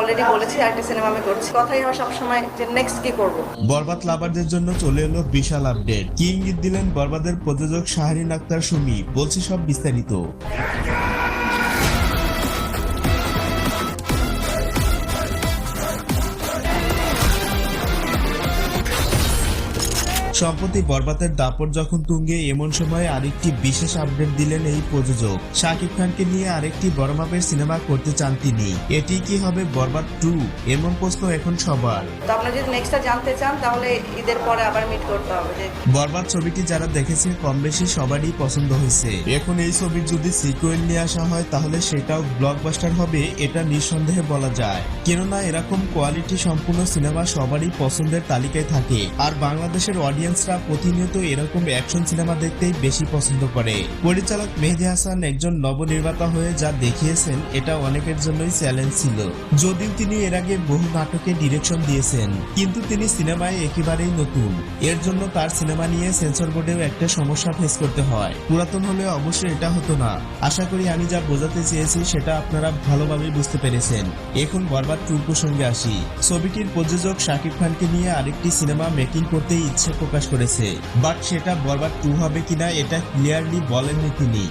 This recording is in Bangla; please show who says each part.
Speaker 1: অলরেডি বলেছি, আরেকটা সিনেমা আমি করছি। কথাই হয় সবসময় যে নেক্সট কি করব?
Speaker 2: বরবাদ লাভারদের জন্য চলে এলো বিশাল আপডেট কি ইঙ্গিত দিলেন বরবাদের প্রযোজক শাহরিন আক্তার, সুমি। বলছি সব বিস্তারিত। সম্প্রতি বরবাদের দাপট যখন তুঙ্গে এমন সময় আরেকটি বিশেষ আপডেট দিলেন এই প্রযোজক। শাকিব খানকে নিয়ে আরেকটি বড় মাপের সিনেমা করতে চান তিনি। এটি কি হবে বরবাদ টু? এমন প্রশ্ন এখন সবার।
Speaker 1: তো আপনারা যদি নেক্সটটা জানতে চান তাহলে ঈদের পরে আবার মিট করতে হবে যে
Speaker 2: বরবাদ ছবিটি যারা দেখেছে কম বেশি সবারই পছন্দ হয়েছে। এখন এই ছবির যদি সিকুয়েল নিয়ে আসা হয় তাহলে সেটাও ব্লকবাস্টার হবে এটা নিঃসন্দেহে বলা যায়। কেননা এরকম কোয়ালিটি সম্পূর্ণ সিনেমা সবারই পছন্দের তালিকায় থাকে। আর বাংলাদেশের অডিয়েন্সরা প্রতিনিয়ত এরকম অ্যাকশন সিনেমা দেখতেই বেশি পছন্দ করে। পরিচালক মেহেদি হাসান একজন নবনির্মাতা হয়ে যা দেখিয়েছেন, এটা অনেকের জন্যই চ্যালেঞ্জ ছিল। যদিও তিনি এর আগে বহু নাটকে ডিরেকশন দিয়েছেন, কিন্তু তিনি সিনেমায় একেবারেই নতুন। এর জন্য তার সিনেমা নিয়ে সেন্সর বোর্ডেও একটা সমস্যা ফেস করতে হয়। পুরাতন হলে অবশ্যই এটা হতো না। আশা করি আমি যা বোঝাতে চেয়েছি, সেটা আপনারা ভালোভাবেই বুঝতে পেরেছেন। এখন বরবাদ টুর প্রসঙ্গে আসি। ছবিটির প্রযোজক শাকিব খানকে নিয়ে আরেকটি সিনেমা মেকিং করতে ইচ্ছে প্রকাশ করেছে বাট সেটা বরবাদ টু হবে কিনা এটা ক্লিয়ারলি বলেননি তিনি।